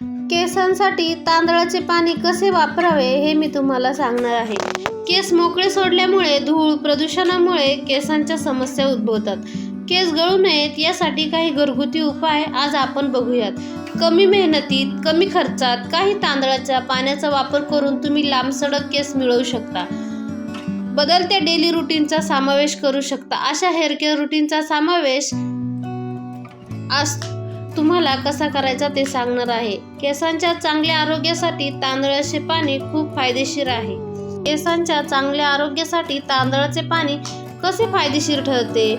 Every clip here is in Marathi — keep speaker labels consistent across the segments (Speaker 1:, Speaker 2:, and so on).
Speaker 1: केसांसाठी तांदळाचे पाणी कसे वापरावे हे मी तुम्हाला सांगणार आहे. केस मोकळे सोडल्यामुळे धूळ प्रदूषणामुळे केसांच्या समस्या उद्भवतात. केस गळू नयेत यासाठी काही घरगुती उपाय आज आपण बघूयात. कमी मेहनतीत कमी खर्चात काही तांदळाच्या पाण्याचा वापर करून तुम्ही लांबसडक केस मिळवू शकता. बदलत्या डेली रुटीनचा समावेश करू शकता. अशा हेअर केअर रुटीनचा समावेश आज तुम्हाला कसा करायचा ते सांगणार आहे. केसांच्या चांगल्या आरोग्यासाठी तांदळाचे पाणी खूप फायदेशीर आहे. केसांच्या चांगल्या आरोग्यासाठी तांदळाचे पाणी कसे फायदेशीर ठरते?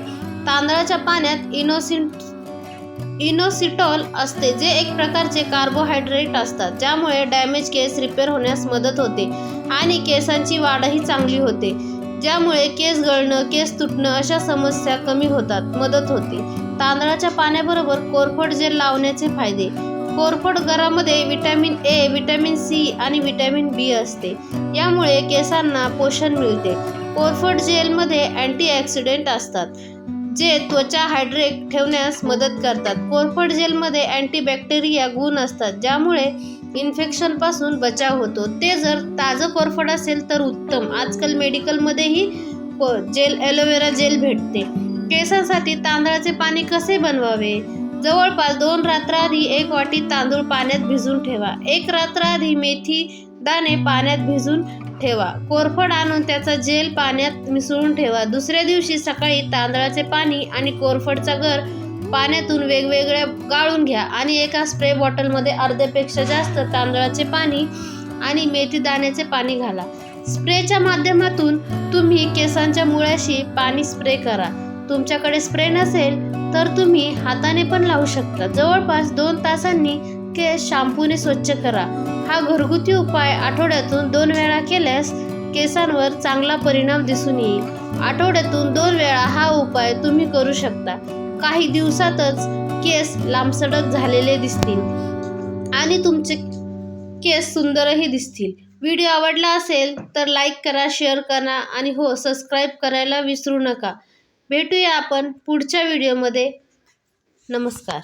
Speaker 1: तांदळाच्या पाण्यात इनोसिन इनोसिटॉल असते जे एक प्रकारचे कार्बोहायड्रेट असतात ज्यामुळे डॅमेज केस रिपेअर होण्यास मदत होते आणि केसांची वाढही चांगली होते ज्यामुळे केस गळणं केस तुटणं अशा समस्या कमी होतात मदत होते. तांदळाच्या पाण्याबरोबर कोरफड जेल लावण्याचे फायदे. कोरफड गरामध्ये विटॅमिन ए विटॅमिन सी आणि विटॅमिन बी असते. यामुळे केसांना पोषण मिळते. कोरफड जेलमध्ये अँटीऑक्सिडेंट असतात जे त्वचा हायड्रेट ठेवण्यास मदत करतात. कोरफड जेलमध्ये अँटीबॅक्टेरिया गुण असतात ज्यामुळे इन्फेक्शनपासून बचाव होतो. ते जर ताजं कोरफड असेल तर उत्तम. आजकाल मेडिकलमध्येही को जेल ॲलोवेरा जेल भेटते. केसांसाठी तांदळाचे पाणी कसे बनवावे? जवळपास दोन रात्र आधी एक वाटी तांदूळ पाण्यात भिजून ठेवा. एक रात्र आधी मेथी दाणे पाण्यात भिजून ठेवा. कोरफड आणून त्याचा जेल पाण्यात मिसळून ठेवा. दुसऱ्या दिवशी सकाळी तांदळाचे पाणी आणि कोरफडचा गर पाण्यातून वेगवेगळ्या गाळून घ्या आणि एका स्प्रे बॉटलमध्ये अर्ध्यापेक्षा जास्त तांदळाचे पाणी आणि मेथी दाण्याचे पाणी घाला. स्प्रेच्या माध्यमातून तुम्ही केसांच्या मुळ्याशी पाणी स्प्रे करा. तुमच्याकडे स्प्रे नसेल तर तुम्ही हाताने पण लावू शकता. जवळपास दोन तासांनी केस शॅम्पूने स्वच्छ करा. हा घरगुती उपाय आठवड्यातून दोन वेळा केल्यास केसांवर चांगला परिणाम दिसून येईल. आठवड्यातून दोन वेळा हा उपाय तुम्ही करू शकता. काही दिवसातच केस लांबसडक झालेले दिसतील आणि तुमचे केस सुंदरही दिसतील. व्हिडिओ आवडला असेल तर लाईक करा शेअर करा आणि हो सबस्क्राईब करायला विसरू नका. भेटूया आपण पुढच्या व्हिडिओमध्ये नमस्कार.